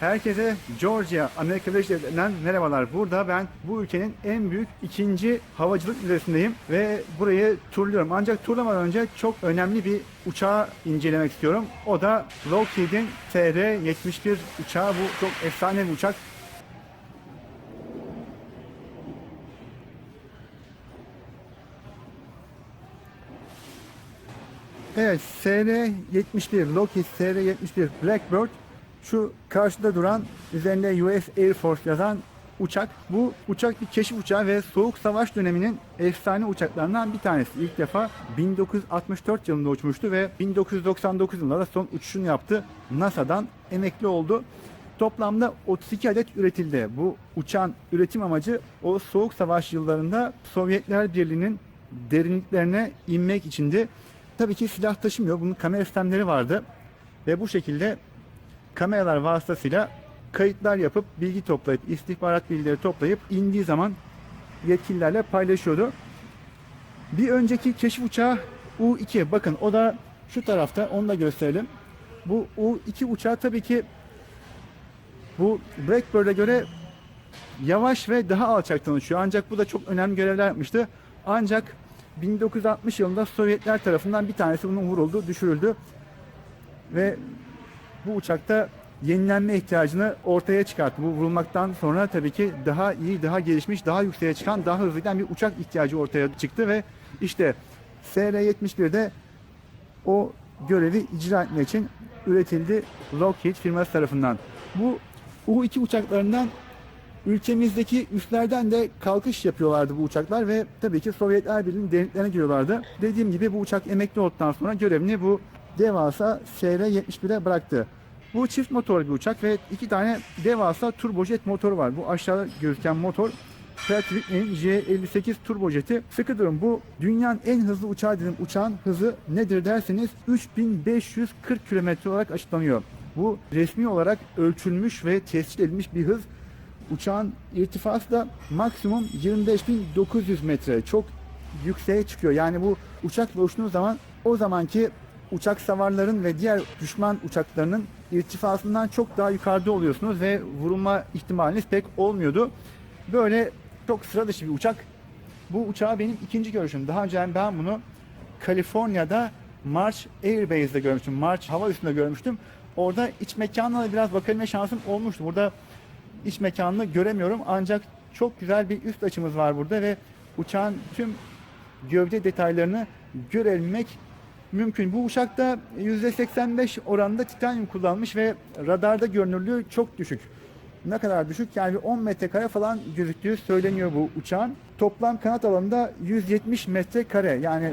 Herkese Georgia, Amerika Birleşik Devletleri'nden merhabalar. Burada ben bu ülkenin en büyük ikinci havacılık müzesindeyim ve burayı turluyorum. Ancak turlamadan önce çok önemli bir uçağı incelemek istiyorum. O da Lockheed'in TR-71 uçağı. Bu çok efsane bir uçak. Evet, SR-71, Lockheed SR-71 Blackbird şu karşıda duran üzerinde US Air Force yazan uçak. Bu uçak bir keşif uçağı ve Soğuk Savaş döneminin efsane uçaklarından bir tanesi. İlk defa 1964 yılında uçmuştu ve 1999 yılında da son uçuşunu yaptı. NASA'dan emekli oldu. Toplamda 32 adet üretildi. Bu uçağın üretim amacı o Soğuk Savaş yıllarında Sovyetler Birliği'nin derinliklerine inmek içindi. Tabii ki silah taşımıyor. Bunun kamera sistemleri vardı. Ve bu şekilde kameralar vasıtasıyla kayıtlar yapıp bilgi toplayıp istihbarat bilgileri toplayıp indiği zaman yetkililerle paylaşıyordu. Bir önceki keşif uçağı U-2 bakın o da şu tarafta onu da gösterelim. Bu U-2 uçağı tabii ki bu Blackbird'e göre yavaş ve daha alçaktan uçuyor. Ancak bu da çok önemli görevler yapmıştı. Ancak 1960 yılında Sovyetler tarafından bir tanesi bunun vuruldu, düşürüldü. Ve bu uçakta yenilenme ihtiyacını ortaya çıkarttı. Bu vurulmaktan sonra tabii ki daha iyi, daha gelişmiş, daha yükseğe çıkan, daha hızlı giden bir uçak ihtiyacı ortaya çıktı ve işte SR-71'de o görevi icra etmek için üretildi Lockheed firması tarafından. Bu U-2 uçaklarından ülkemizdeki üslerden de kalkış yapıyorlardı bu uçaklar ve tabii ki Sovyetler Birliği'nin derinliklerine giriyorlardı. Dediğim gibi bu uçak emekli olduktan sonra görevini bu devasa SR-71'e bıraktı. Bu çift motorlu bir uçak ve iki tane devasa turbojet motoru var. Bu aşağıda gözüken motor Pratt Whitney'in J58 turbojeti. Sıkı durun bu dünyanın en hızlı uçağı dedim. Uçağın hızı nedir derseniz 3540 km olarak açıklanıyor. Bu resmi olarak ölçülmüş ve tescil edilmiş bir hız. Uçağın irtifası da maksimum 25.900 metre. Çok yükseğe çıkıyor. Yani bu uçakla uçtuğunuz zaman o zamanki uçak savarların ve diğer düşman uçaklarının irtifasından çok daha yukarıda oluyorsunuz ve vurulma ihtimaliniz pek olmuyordu. Böyle çok sıra dışı bir uçak. Bu uçağı benim ikinci görüşüm. Daha önce ben bunu Kaliforniya'da March Air Base'de görmüştüm. March hava üstünde görmüştüm. Orada iç mekanına da biraz bakabilme şansım olmuştu. Burada iç mekanını göremiyorum ancak çok güzel bir üst açımız var burada ve uçağın tüm gövde detaylarını görebilmek mümkün. Bu uçakta %85 oranında titanyum kullanmış ve radarda görünürlüğü çok düşük. Ne kadar düşük? Yani bir 10 metrekare falan gözüktüğü söyleniyor bu uçağın. Toplam kanat alanında 170 metrekare yani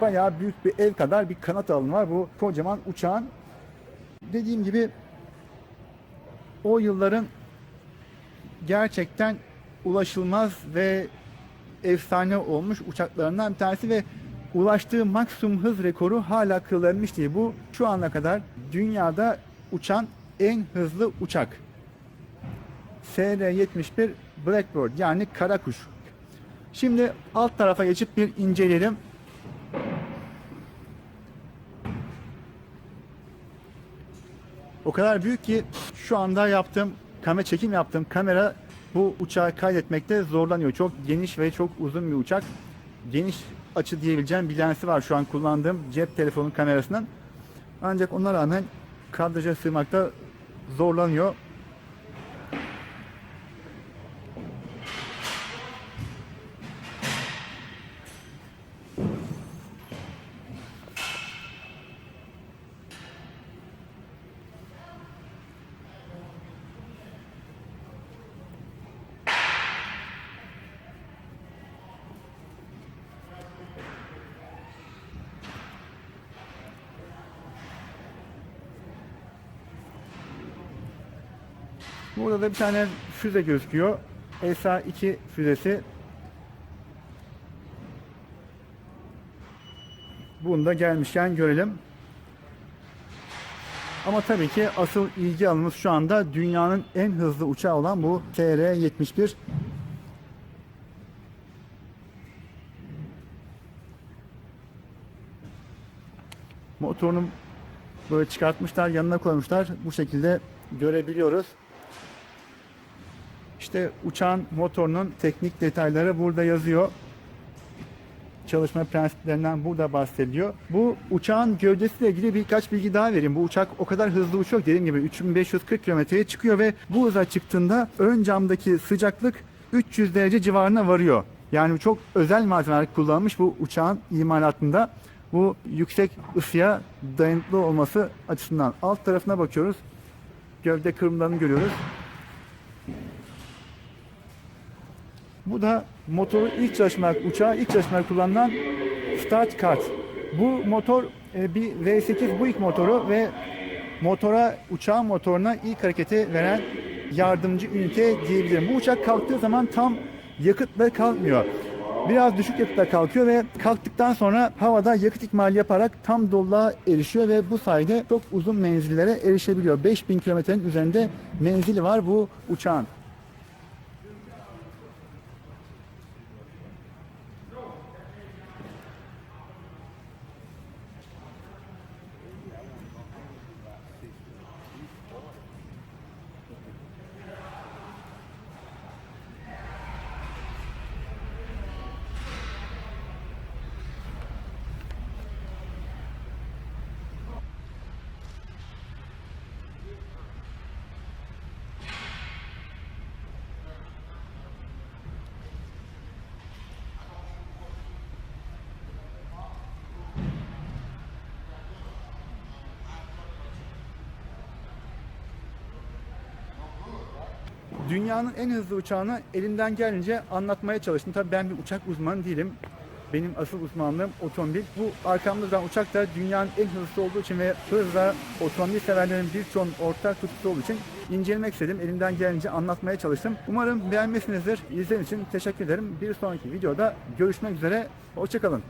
bayağı büyük bir ev kadar bir kanat alanı var bu kocaman uçağın. Dediğim gibi o yılların gerçekten ulaşılmaz ve efsane olmuş uçaklarından bir tanesi ve ulaştığı maksimum hız rekoru hala kırılmış değil. Bu şu ana kadar dünyada uçan en hızlı uçak. SR-71 Blackbird yani kara kuş. Şimdi alt tarafa geçip bir inceleyelim. O kadar büyük ki şu anda yaptığım kamera çekim yaptığım kamera bu uçağı kaydetmekte zorlanıyor. Çok geniş ve çok uzun bir uçak. Geniş açı diyebileceğim bir lensi var şu an kullandığım cep telefonu kamerasının. Ancak ona rağmen kadraja sığmakta zorlanıyor. Burada da bir tane füze gözüküyor. ESA-2 füzesi. Bunu da gelmişken görelim. Ama tabii ki asıl ilgi alanımız şu anda dünyanın en hızlı uçağı olan bu TR-71. Motorunu böyle çıkartmışlar, yanına koymuşlar. Bu şekilde görebiliyoruz. İşte uçağın motorunun teknik detayları burada yazıyor. Çalışma prensiplerinden burada bahsediliyor. Bu uçağın gövdesiyle ilgili birkaç bilgi daha vereyim. Bu uçak o kadar hızlı uçuyor dediğim gibi 3540 kilometreye çıkıyor ve bu hıza çıktığında ön camdaki sıcaklık 300 derece civarına varıyor. Yani çok özel malzemeler kullanılmış bu uçağın imalatında. Bu yüksek ısıya dayanıklı olması açısından. Alt tarafına bakıyoruz. Gövde kırımlarını görüyoruz. Bu da motoru ilk çalışmak, uçağı ilk çalışmak kullanılan start kart. Bu motor e, bir V8 Buick motoru ve motora, uçağın motoruna ilk hareketi veren yardımcı ünite diyebilirim. Bu uçak kalktığı zaman tam yakıtla kalkmıyor. Biraz düşük yakıtla kalkıyor ve kalktıktan sonra havada yakıt ikmali yaparak tam doluluğa erişiyor ve bu sayede çok uzun menzillere erişebiliyor. 5000 kilometrenin üzerinde menzili var bu uçağın. Dünyanın en hızlı uçağını elimden geldiğince anlatmaya çalıştım. Tabii ben bir uçak uzmanı değilim. Benim asıl uzmanlığım otomobil. Bu arkamda duran uçak da dünyanın en hızlısı olduğu için ve hızla otomobil severlerin birçoğunun ortak tutkusu olduğu için incelemek istedim. Elimden geldiğince anlatmaya çalıştım. Umarım beğenmişsinizdir. İzlediğiniz için teşekkür ederim. Bir sonraki videoda görüşmek üzere. Hoşçakalın.